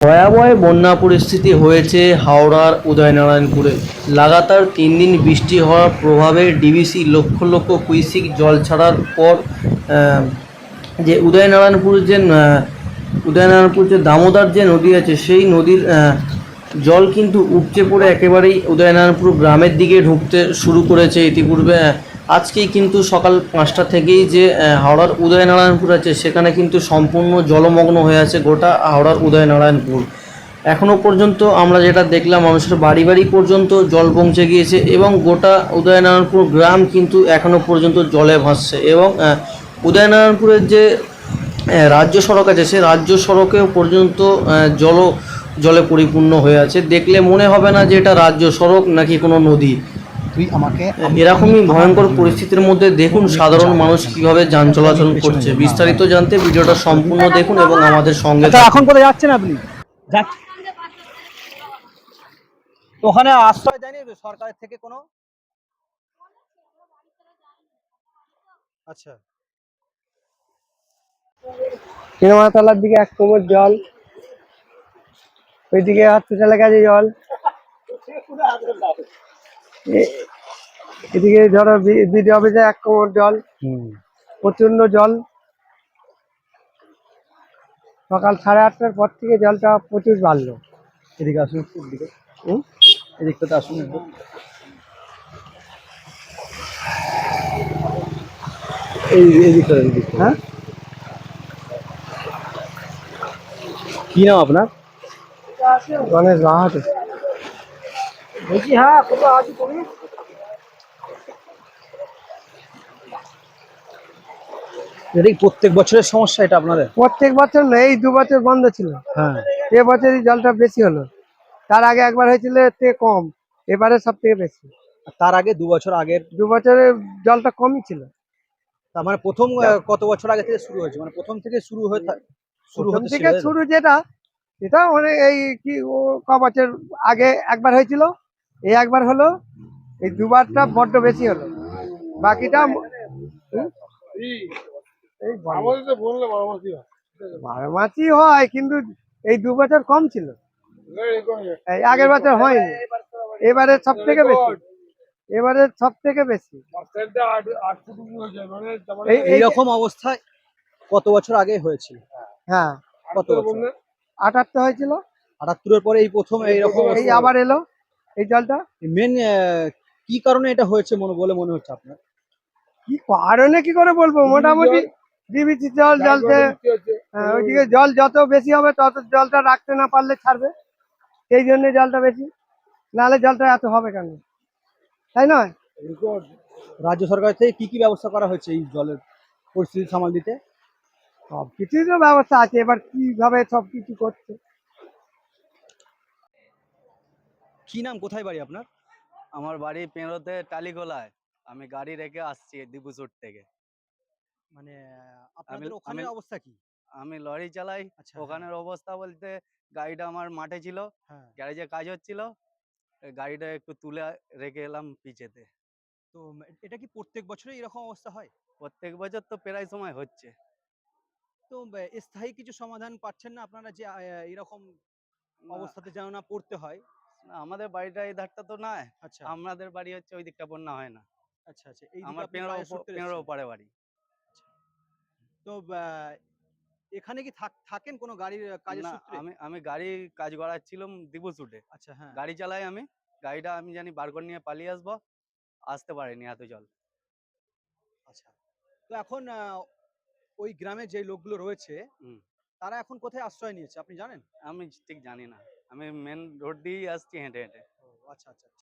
ভয়াবহ বন্যা পরিস্থিতি হয়েছে হাওড়ার উদয়নারায়ণপুরে। লাগাতার তিন দিন বৃষ্টি হওয়ার প্রভাবে ডিবিসি লক্ষ লক্ষ কুইসিক জল ছাড়ার পর যে উদয়নারায়ণপুর যে উদয়নারায়ণপুর যে দামোদর যে নদী আছে, সেই নদীর জল কিন্তু উপচে পড়ে একেবারেই উদয়নারায়ণপুর গ্রামের দিকে ঢুকতে শুরু করেছে। ইতিপূর্বে আজকেই কিন্তু সকাল পাঁচটা থেকেই যে হাওড়ার উদয়নারায়ণপুর আছে, সেখানে কিন্তু সম্পূর্ণ জলমগ্ন হয়ে আছে গোটা হাওড়ার উদয়নারায়ণপুর। এখনও পর্যন্ত আমরা যেটা দেখলাম, মানুষের বাড়ি বাড়ি পর্যন্ত জল পৌঁছে গিয়েছে এবং গোটা উদয়নারায়ণপুর গ্রাম কিন্তু এখনও পর্যন্ত জলে ভাসছে এবং উদয়নারায়ণপুরের যে রাজ্য সড়ক আছে, সে রাজ্য সড়কেও পর্যন্ত জল জলে পরিপূর্ণ হয়ে আছে। দেখলে মনে হবে না যে এটা রাজ্য সড়ক নাকি কোনো নদী। তুই আমাকে এরকমই ভয়ঙ্কর পরিস্থিতির মধ্যে দেখুন সাধারণ মানুষ কীভাবে যান চলাচল করছে। বিস্তারিত জানতে ভিডিওটা সম্পূর্ণ দেখুন এবং আমাদের সঙ্গে আচ্ছা এখন কোথায় যাচ্ছেন আপনি? তো ওখানে আশ্রয় দেয়নি সরকারের থেকে কোনো? আচ্ছা। সিনেমাতলার দিকে এক কোমর জল ওইদিকে হসপিটালের কাছে জল। এদিকে ধরো বিডি অফিসে এক কোমর জল প্রচণ্ড জল। সকাল সাড়ে আটটার পর থেকে জলটা প্রচুর বাড়লো। এদিকে আসুন এদিকে? এদিকটাতে আসুন একটু। এই এদিকটা এদিকটা। হ্যাঁ? কি নাম আপনার? গণেশ বাহাতে বলছি হ্যাঁ কোথাও আছি তুমি প্রত্যেক বছরের সমস্যা এটা আপনাদের? প্রত্যেক বছর না এই দু বছর বন্ধ ছিল। হ্যাঁ। এ বছরই জলটা বেশি হলো। তার আগে একবার হয়েছিল এর থেকে কম। এবারে সব থেকে বেশি। আর তার আগে দু বছর আগের? দু বছরে জলটা কমই ছিল। তার মানে প্রথম কত বছর আগে থেকে শুরু হয়েছে? মানে প্রথম থেকে শুরু হয়ে শুরু প্রথম থেকে শুরু যেটা এটা মানে এই কি ও ক বছর আগে একবার হয়েছিল এই একবার হলো এই দুবারটা বড্ড বেশি হলো। বাকিটা? বারো মাসই হয়। কিন্তু এই দু বছর কম ছিল। এই আগের বছর হয়নি। এবারে সব থেকে বেশি। এবারে সব থেকে বেশি এই এই এইরকম অবস্থায় কত বছর আগে হয়েছিল? হ্যাঁ। কত বছর? আটাত্তর হয়েছিল। আটাত্তরের পরে এই প্রথম এইরকম এই আবার এলো। এই জলটা? মেন কি কারণে এটা হয়েছে মনে বলে মনে হচ্ছে আপনার? কি কারণে কি করে বলব? মোটামুটি ডিবিসি জল জলতে হ্যাঁ, ওইদিকে জল যত বেশি হবে তত জলটা রাখতে না পারলে ছাড়বে। সেই জন্য জলটা বেশি। নাহলে জলটা এত হবে কেন? তাই নয়? রাজ্য সরকার থেকে কি কি ব্যবস্থা করা হয়েছে এই জলের পরিস্থিতি সামাল দিতে? সব কিছুই তো ব্যবস্থা আছে। এবার কীভাবে সব কিছু করছে? কি নাম? কোথায় বাড়ি আপনার? আমার বাড়ি পেরোতে টালিগোলায়। আমি গাড়ি রেখে আসছি দিবুসুর থেকে। মানে আপনাদের ওখানে অবস্থা কি? আমি লরি চালাই। আচ্ছা ওখানের অবস্থা বলতে গাড়িটা আমার মাঠে ছিল। হ্যাঁ। গ্যারেজে কাজ হচ্ছিল। গাড়িটা একটু তুলে রেখে এলাম পিছেতে তো এটা কি প্রত্যেক বছরে এরকম অবস্থা হয়? প্রত্যেক বছর তো প্রায় সময় হচ্ছে। তো স্থায়ী কিছু সমাধান পাচ্ছেন না আপনারা যে এরকম অবস্থাতে যেন না পড়তে হয়? না, আমাদের বাড়িটা এই ধারটা তো নয়। আচ্ছা। আমাদের বাড়ি হচ্ছে ওই দিকটা বন্যা হয় না। আচ্ছা আচ্ছা এই আমার পেঁড়ো পেঁড়ো পাড়ে বাড়ি। তো এখানে কি থাকেন কোনো গাড়ির কাজের সূত্রে? আমি আমি গাড়ি কাজ করাচ্ছিলাম দিবুসুটে আচ্ছা হ্যাঁ। গাড়ি চালাই আমি। গাড়িটা আমি জানি বার করে নিয়ে পালিয়ে আসব। আসতে পারিনি এত জল। আচ্ছা। তো এখন ওই গ্রামে যে লোকগুলো রয়েছে। তারা এখন কোথায় আশ্রয় নিয়েছে আপনি জানেন? আমি ঠিক জানি না। আমি মেন রোড দিয়েই আসছি হেঁটে হেঁটে ও আচ্ছা আচ্ছা